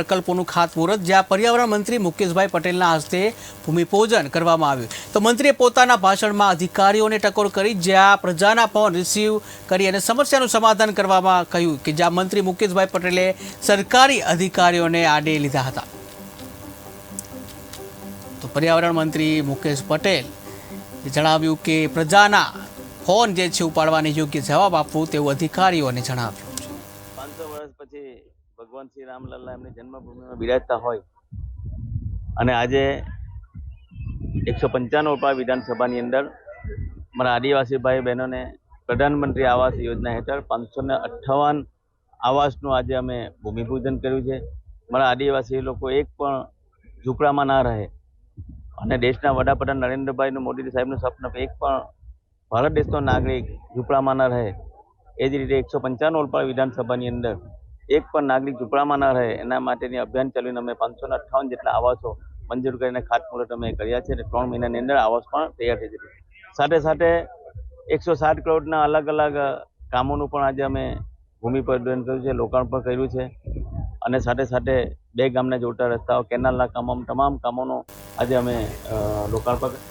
પ્રકલ્પોનું ખાતમુહૂર્ત, જ્યાં પર્યાવરણ મંત્રી મુકેશભાઈ પટેલના હસ્તે ભૂમિપૂજન કરવામાં આવ્યું. તો મંત્રીએ પોતાના ભાષણમાં અધિકારીઓને ટકોર કરી, જ્યાં પ્રજાના ફોન રિસીવ કરી અને સમસ્યાનું સમાધાન કરવામાં કહ્યું કે જ્યાં મંત્રી મુકેશભાઈ પટેલે સરકારી અધિકારીઓને આડે લીધા હતા. તો પર્યાવરણ મંત્રી મુકેશ પટેલ જણાવ્યું કે પ્રજાના ફોન જે છે, ઉપાડવાની યોગ્ય જવાબ આપવું તેવું અધિકારીઓને જણાવ્યું પાંચસો વર્ષ પછી ભગવાન શ્રી રામલલ્લા એમની જન્મભૂમિમાં બિરાજતા હોય અને આજે એકસો પંચાણું વિધાનસભાની અંદર, મારા આદિવાસી ભાઈ બહેનોને પ્રધાનમંત્રી આવાસ યોજના હેઠળ પાંચસો ને અઠ્ઠાવન આવાસનું આજે અમે ભૂમિપૂજન કર્યું છે. મારા આદિવાસી લોકો એક પણ ઝૂંપડામાં ના રહે અને દેશના વડાપ્રધાન નરેન્દ્રભાઈનું મોદી સાહેબનું સ્વપ્ન એક પણ ભારત દેશનો નાગરિક ઝૂંપડામાં ન રહે. એ જ રીતે એકસો પંચાણું ઓલપાડ વિધાનસભાની અંદર. એક પણ નાગરિક ઝૂંપડામાં ન રહે, એના માટેની અભિયાન ચલાવીને અમે પાંચસો અઠ્ઠાવન જેટલા આવાસો મંજૂર કરીને ખાતમુહૂર્ત અમે કર્યા છે અને ત્રણ મહિનાની અંદર આવાસ પણ તૈયાર થઈ જશે. સાથે સાથે એકસો સાઠ કરોડના અલગ અલગ કામોનું પણ આજે અમે ભૂમિ ભૂમિપૂજન કર્યું છે, લોકાર્પણ કર્યું છે. અને સાથે સાથે બે ગામને જોડતા રસ્તાઓ, કેનાલના કામો તમામ કામોનો આજે અમે લોકાણ લોકાર્પણ